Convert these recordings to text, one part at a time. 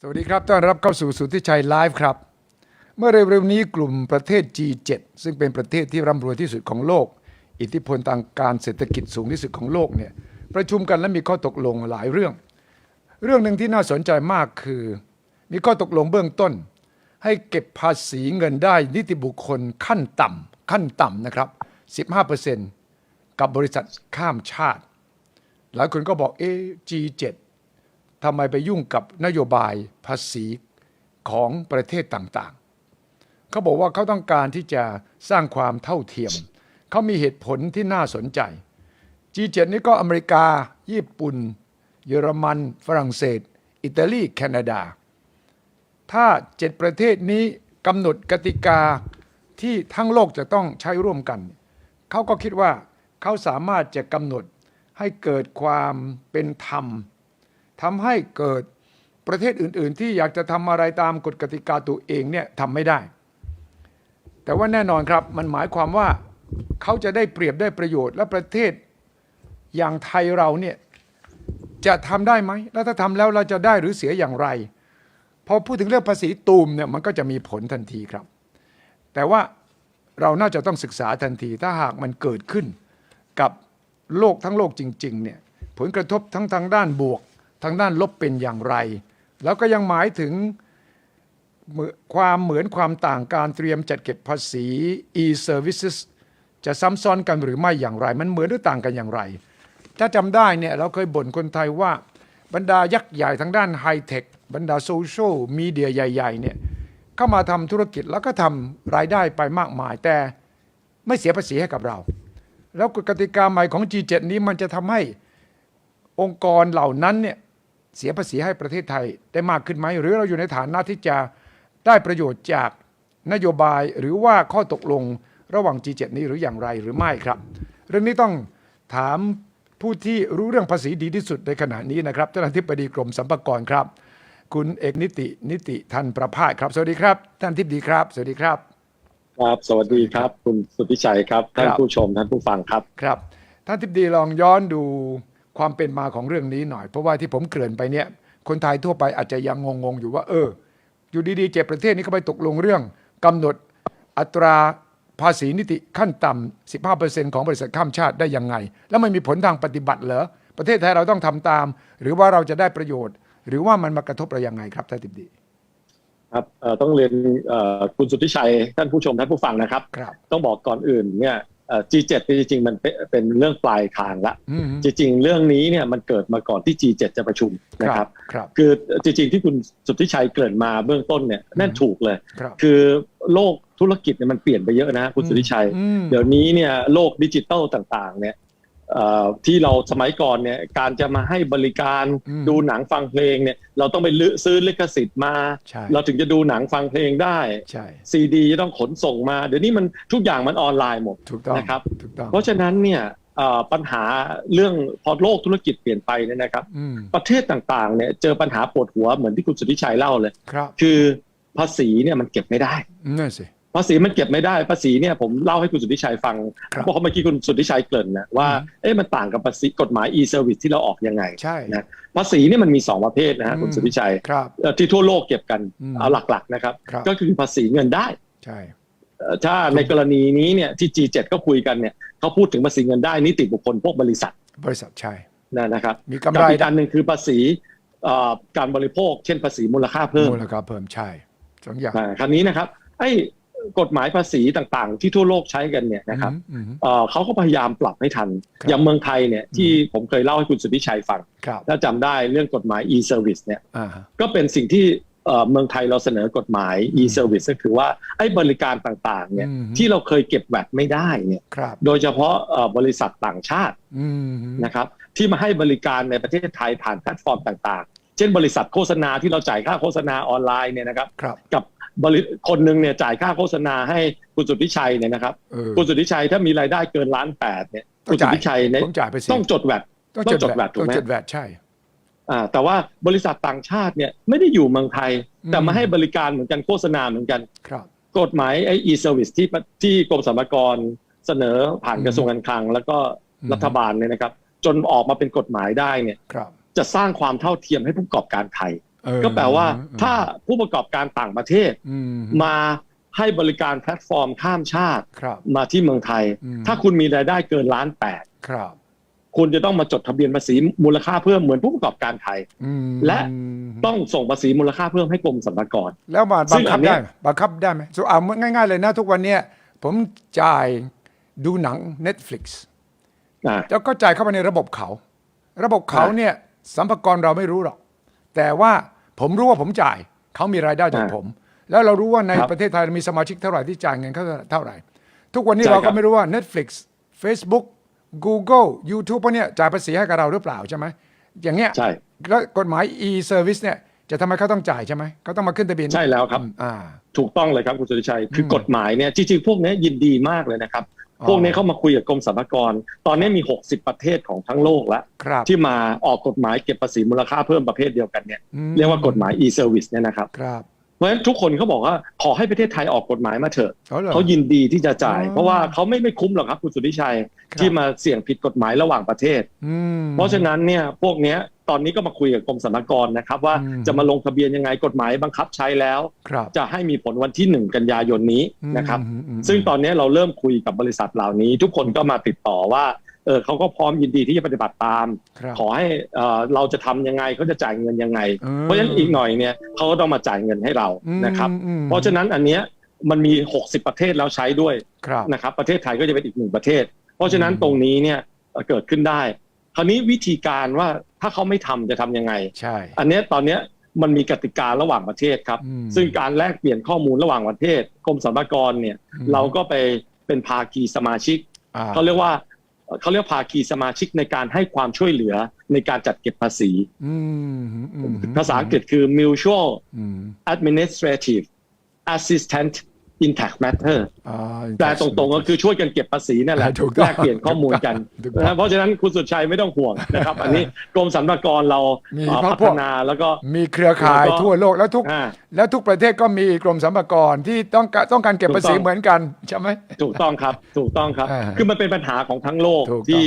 สวัสดีครับ ต้อนรับเข้าสู่สุทธิชัยไลฟ์ครับ เมื่อเร็วๆนี้กลุ่มประเทศ G7 ซึ่งเป็นประเทศที่ร่ำรวยที่สุดของโลก อิทธิพลทางการเศรษฐกิจสูงที่สุดของโลกเนี่ยประชุมกันและมีข้อตกลงหลายเรื่อง เรื่องหนึ่งที่น่าสนใจมากคือ มีข้อตกลงเบื้องต้น ให้เก็บภาษีเงินได้นิติบุคคลขั้นต่ำขั้นต่ำนะครับ 15%กับบริษัทข้ามชาติ หลายคนก็บอกเอ๊ G7 ทำไมไปยุ่งกับนโยบายภาษีของประเทศต่างๆ เขาบอกว่าเขาต้องการที่จะสร้างความเท่าเทียม เขามีเหตุผลที่น่าสนใจ G7 นี่ก็อเมริกา ญี่ปุ่น เยอรมัน ฝรั่งเศส อิตาลี แคนาดา ถ้าเจ็ดประเทศนี้กำหนดกติกาที่ทั้งโลกจะต้องใช้ร่วมกัน เขาก็คิดว่าเขาสามารถจะกำหนดให้เกิดความเป็นธรรม ทำให้เกิดประเทศอื่น ๆ ที่อยากจะทำอะไรตามกฎกติกาตัวเองเนี่ยทำไม่ได้ แต่ว่าแน่นอนครับมันหมายความว่าเขาจะได้เปรียบได้ประโยชน์และประเทศอย่างไทยเราเนี่ยจะทำได้ไหมแล้วถ้าทำแล้วเราจะได้หรือเสียอย่างไรพอพูดถึงเรื่องภาษีตูมเนี่ยมันก็จะมีผลทันทีครับ แต่ว่าเราน่าจะต้องศึกษาทันที ถ้าหากมันเกิดขึ้นกับโลกทั้งโลกจริงๆเนี่ยผลกระทบทั้งทางด้านบวก ทางด้านลบเป็นอย่างไร แล้วก็ยังหมายถึงความเหมือนความต่างการเตรียมจัดเก็บภาษี e-services จะซ้ำซ้อนกันหรือไม่อย่างไร มันเหมือนหรือต่างกันอย่างไร ถ้าจำได้เนี่ยเราเคยบ่นคนไทยว่าบรรดายักษ์ใหญ่ทางด้านไฮเทคบรรดาโซเชียลมีเดียใหญ่ๆเนี่ยเข้ามาทำธุรกิจแล้วก็ทำรายได้ไปมากมาย แต่ไม่เสียภาษีให้กับเรา แล้วกฎกติกาใหม่ของ G7 นี้มันจะทำให้องค์กรเหล่านั้นเนี่ย เสียภาษีให้ประเทศไทยได้มากขึ้นไหม หรือเราอยู่ในฐานะที่จะได้ประโยชน์จากนโยบายหรือว่าข้อตกลงระหว่าง G7 นี้หรืออย่างไรหรือไม่ครับ เรื่องนี้ต้องถามผู้ที่รู้เรื่องภาษีดีที่สุดในขณะนี้นะครับท่านอธิบดีกรมสรรพากรครับ คุณเอกนิตินิติทันประภาสครับ สวัสดีครับ ท่านทิบดีครับ สวัสดีครับ ครับ สวัสดีครับ คุณสุทธิชัยครับ ท่านครับผู้ชมท่านผู้ฟังครับครับ ท่านทิบดีลองย้อนดู ความเป็นมาของเรื่องนี้หน่อย เพราะว่าที่ผมเกริ่นไปเนี่ย คนไทยทั่วไปอาจจะยังงงๆอยู่ว่า เออ อยู่ดีๆเจ็ดประเทศนี้ก็ไปตกลงเรื่องกำหนดอัตราภาษีนิติขั้นต่ำ15%ของบริษัทข้ามชาติได้ยังไง แล้วมันมีผลทางปฏิบัติเหรอ ประเทศไทยเราต้องทำตาม หรือว่าเราจะได้ประโยชน์ หรือว่ามันมากระทบเรายังไงครับท่านทิบดีครับเอ่อต้องเรียนเอ่อคุณสุทธิชัยท่านผู้ชมท่านผู้ฟังนะครับครับต้องบอกก่อนอื่นเนี่ยเอ่อ G7 จริงๆมันเป็นเป็นเรื่องปลายทางละอืมจริงๆ เรื่องนี้เนี่ยมันเกิดมาก่อนที่ G7 จะประชุมนะครับครับคือจริงๆ ที่คุณสุทธิชัยเกริ่นมาเบื้องต้นเนี่ยนั่นถูกเลยครับคือโลกธุรกิจเนี่ยมันเปลี่ยนไปเยอะนะคุณสุทธิชัยอืมเดี๋ยวนี้เนี่ยโลกดิจิตอลต่างๆเนี่ยเอ่อ ที่เราสมัยก่อนเนี่ยการจะมาให้บริการอืมดูหนังฟังเพลงเนี่ยเราต้องไปลืซื้อลิขสิทธิ์มาใช่เราถึงจะดูหนังฟังเพลงได้ใช่ซีดีจะต้องขนส่งมา เดี๋ยวนี้มันทุกอย่างมันออนไลน์หมดถูกต้องนะครับถูกต้องเพราะฉะนั้นเนี่ยเอ่อปัญหาเรื่องพอโลกธุรกิจเปลี่ยนไปเนี่ยนะครับอืมประเทศต่างๆเนี่ยเจอปัญหาปวดหัวเหมือนที่คุณสุทธิชัยเล่าเลยครับคือภาษีเนี่ยมันเก็บไม่ได้นั่นสิ ภาษีมันเก็บไม่ได้ภาษีเนี่ยผมเล่าให้คุณสุทธิชัยฟังครับเพราะเมื่อกี้คุณสุทธิชัยเกริ่นนะว่าอืมเอ๊ะมันต่างกับภาษีกฎหมาย e-service ที่เราออกยังไงใช่นะภาษีเนี่ยมันมีสองประเภทนะฮะอืมคุณสุทธิชัยครับเอ่อที่ทั่วโลกเก็บกันอืมเอาหลักๆนะครับครับ ก็คือภาษีเงินได้ใช่เอ่อถ้าในกรณีนี้เนี่ยที่ G7 ก็คุยกันเนี่ยเขาพูดถึงภาษีเงินได้นิติบุคคลพวกบริษัท บริษัทใช่นะนะครับมีกำกับไรอีกอันหนึ่งคือภาษีเอ่อการบริโภค เช่นภาษีมูลค่าเพิ่มมูลค่าเพิ่มใช่สองอย่างอ่าคราวนี้นะครับไอ้ กฎหมายภาษีต่างๆ ที่ทั่วโลกใช้กันเนี่ยนะครับอืมอืมเอ่อเขาก็พยายามปรับให้ทันครับอย่างเมืองไทยเนี่ยที่ผมเคยเล่าให้คุณสุทธิชัยฟังครับถ้าจำได้เรื่องกฎหมาย e-service เนี่ยอ่าฮะก็เป็นสิ่งที่เอ่อเมืองไทยเราเสนอกฎหมาย e-service ก็คือว่าไอ้บริการต่างๆเนี่ยอืมที่เราเคยเก็บแวดไม่ได้เนี่ยครับโดยเฉพาะเอ่อบริษัทต่างชาติอืมนะครับที่มาให้บริการในประเทศไทยผ่านแพลตฟอร์มต่างๆ เช่นบริษัทโฆษณาที่เราจ่ายค่าโฆษณาออนไลน์เนี่ยนะครับครับกับ บริคนหนึ่งเนี่ยจ่ายค่าโฆษณาให้คุณสุทธิชัยเนี่ยนะครับเออคุณสุทธิชัยถ้ามีรายได้เกินล้านแปดเนี่ยต้อคุงณสุจ่ายทธิชัยเนี่ยต้องจ่ายไปสิต้องจดแวดต้องต้องจจดดแว VAT ดถูกต้องไหมจดแวดใช่อ่าแต่ว่าบริษัทต่างชาติเนี่ยไม่ได้อยู่เมืองไทยอืมแต่มาให้บริการเหมือนกันโฆษณาเหมือนกันครับกฎหมายไอ้ e-service ที่ที่กรมสรรพากรเสนอผ่านอืมกระทรวงการคลัง แล้วก็อืมรัฐบาลเนี่ยนะครับ จนออกมาเป็นกฎหมายได้เนี่ยครับจะสร้างความเท่าเทียมให้ผู้ประกอบการไทยเออ ก็แปลว่าอืมถ้าผู้ประกอบการต่างประเทศอืมมาให้บริการแพลตฟอร์มข้ามชาติครับมาที่เมืองไทยอืมถ้าคุณมีรายได้เกินล้านแปดครับคุณจะต้องมาจดทะเบียนภาษีมูลค่าเพิ่มเหมือนผู้ประกอบการไทยอืมและต้องส่งภาษีมูลค่าเพิ่มให้กรมสรรพากรแล้วมาซึ่บังงคับอันเนี้ได้ยไหมบังคับได้ไหมส่วนเอาง่ายๆเลยนะทุกวันเนี้ยผมจ่ายดูหนัง Netflix อ่าแล้วก็จ่ายเข้าไปในระบบเขา ระบบเขาอ่าเนี่ยสัมภากรเราไม่รู้หรอก แต่ว่า ผมรู้ว่าผมจ่าย เขามีรายได้จากอ่าผม แล้วเรารู้ว่าในครับประเทศไทยมีสมาชิกเท่าไหร่ที่จ่ายเงินเขาเท่าไหร่ ทุกวันนี้ใช่เราครัก็บไม่รู้ว่า Netflix Facebook Google YouTube พวกเนี้ยจ่ายภาษีให้กับเราหรือเปล่าใช่ไหมอย่างเงี้ยใช่แล้วกฎหมาย e-service เนี่ยจะทำไมเขาต้องจ่ายใช่ไหมเขาต้องมาขึ้นทะเบียนใช่แล้วครับอ่าถูกต้องเลยครับคุณสุริชัย คือมกฎหมายเนี่ยจริงๆพวกเนี้ยยินดีมากเลยนะครับอ๋อ พวกนี้เข้ามาคุยกับกรมสรรพากร ตอนนี้มี 60 ประเทศของทั้งโลกแล้วครับที่มาออกกฎหมายเก็บภาษีมูลค่าเพิ่มประเภทเดียวกันเนี่ยอืมเรียกว่ากฎหมาย e-service เนี่ยนะครับครับเพราะฉะนั้นทุกคนเขาบอกว่าขอให้ประเทศไทยออกกฎหมายมาเถอะอ๋อเหรอเขายินดีที่จะจ่ายอ๋อเพราะว่าเขาไม่ไม่คุ้มหรอกครับคุณสุริชัยครับที่มาเสี่ยงผิดกฎหมายระหว่างประเทศอืมเพราะฉะนั้นเนี่ยพวกเนี้ย ตอนนี้ก็มาคุยกับกรมสรรพากรนะครับ ว่าอืมจะมาลงทะเบียนยังไงกฎหมายบังคับใช้แล้วครับจะให้มีผลวันที่หนึ่งกันยายนนี้นะครับอืมอืมซึ่งตอนนี้เราเริ่มคุยกับบริษัทเหล่านี้ ทุกคนก็มาติดต่อว่าเออเขาก็พร้อมยินดีที่จะปฏิบัติตามครับขอให้เออเราจะทำยังไงเขาจะจ่ายเงินยังไงอืมเพราะฉะนั้นอีกหน่อยเนี่ยเขาก็ต้องมาจ่ายเงินให้เรานะครับอืมเพราะฉะนั้นอันเนี้ยมันมี 60 ประเทศแล้วใช้ด้วยครับนะครับ ประเทศไทยก็จะเป็นอีกหนึ่งประเทศ เพราะฉะนั้นอืมตรงนี้เนี่ยเอ่อเกิดขึ้นได้ คราวนี้วิธีการว่าถ้าเขาไม่ทำจะทำยังไง ใช่ อันเนี้ยตอนเนี้ยมันมีกติการะหว่างประเทศครับอืมซึ่งการแลกเปลี่ยนข้อมูลระหว่างประเทศกรมสรรพากรเนี่ยอืมเราก็ไปเป็นภาคีสมาชิกอ่เขาเรียกว่าเขาเรียกภาคีสมาชิกในการให้ความช่วยเหลือในการจัดเก็บภาษีอืมอืมภาษาอังกฤษคือ mutual อืม administrative assistant in tax matter อ่าแต่ตรงๆก็คือช่วยกันเก็บภาษีนั่นแหละถูกต้องแลกเปลี่ยนข้อมูลกันถูกต้องนะเพราะฉะนั้นคุณสุดชัยไม่ต้องห่วงนะครับ อันนี้กรมสรรพากรเรามีเอ่อพวกพัฒนาแล้วก็มีเครือข่ายแล้วก็ทั่วโลกแล้วทุกอ่าแล้วทุกประเทศก็มีกรมสรรพากรที่ต้องการต้องการเก็บถูกภาษีต้องเหมือนกันใช่ไหมถูกต้องครับถูกต้องครับอ่าคือมันเป็นปัญหาของทั้งโลกถูกต้องที่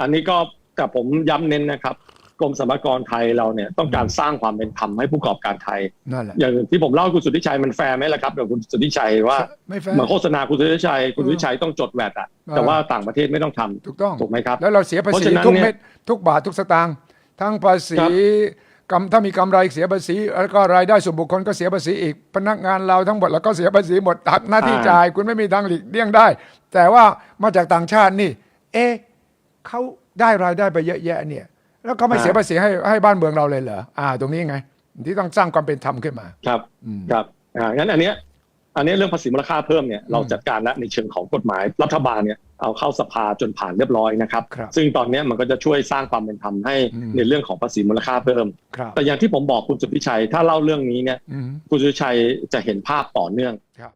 อันนี้ก็แต่ผมย้ำเน้นนะครับ กรมสรรพากรไทยเราเนี่ยต้องการสร้างความเป็นธรรมให้ผู้ประกอบการไทยนั่นแหละอย่างที่ผมเล่าให้คุณสุทธิชัยมันแฟร์ไหมล่ะครับกับคุณสุทธิชัยว่าไม่แฟร์เหมือนโฆษณาคุณสุทธิชัยคุณสุทธิชัยต้องจดแวดอะอ่าแต่ว่าต่างประเทศไม่ต้องทำถูกต้องถูกไหมครับแล้วเราเสียภาเพราะษีฉะนั้นทุกเนี่ยเม็ดทุกบาททุกสตางค์ทั้งภาษีครับกำถ้ามีกำไรเสียภาษีแล้วก็รายได้ส่วนบุคคลก็เสียภาษีอีกพนักงานเราทั้งหมดแล้วก็เสียภาษีหมดหักหน้าที่จ่ายคุณไม่มีทางหลีกเลี่ยงได้ แต่ว่ามาจากต่างชาตินี่ เอ๊ะเขาได้รายได้ไปเยอะแยะเนี่ย แล้วเขาไม่เสียภาษีให้ให้บ้านเมืองเราเลยเหรออ่า ตรงนี้ไง ที่ต้องสร้างความเป็นธรรมขึ้นมา ครับอืมครับอ่างั้นอันเนี้ยอันเนี้ยเรื่องภาษีมูลค่าเพิ่มเนี่ยเราจัดการแล้วในเชิงของกฎหมายรัฐบาลเนี่ยเอาเข้าสภาจนผ่านเรียบร้อยนะครับครับซึ่งตอนเนี้ยมันก็จะช่วยสร้างความเป็นธรรมให้อืมในเรื่องของภาษีมูลค่าเพิ่มครับแต่อย่างที่ผมบอกคุณสุทธิชัย ถ้าเล่าเรื่องนี้เนี่ยอืมคุณสุทธิชัยจะเห็นภาพต่อเนื่องครับ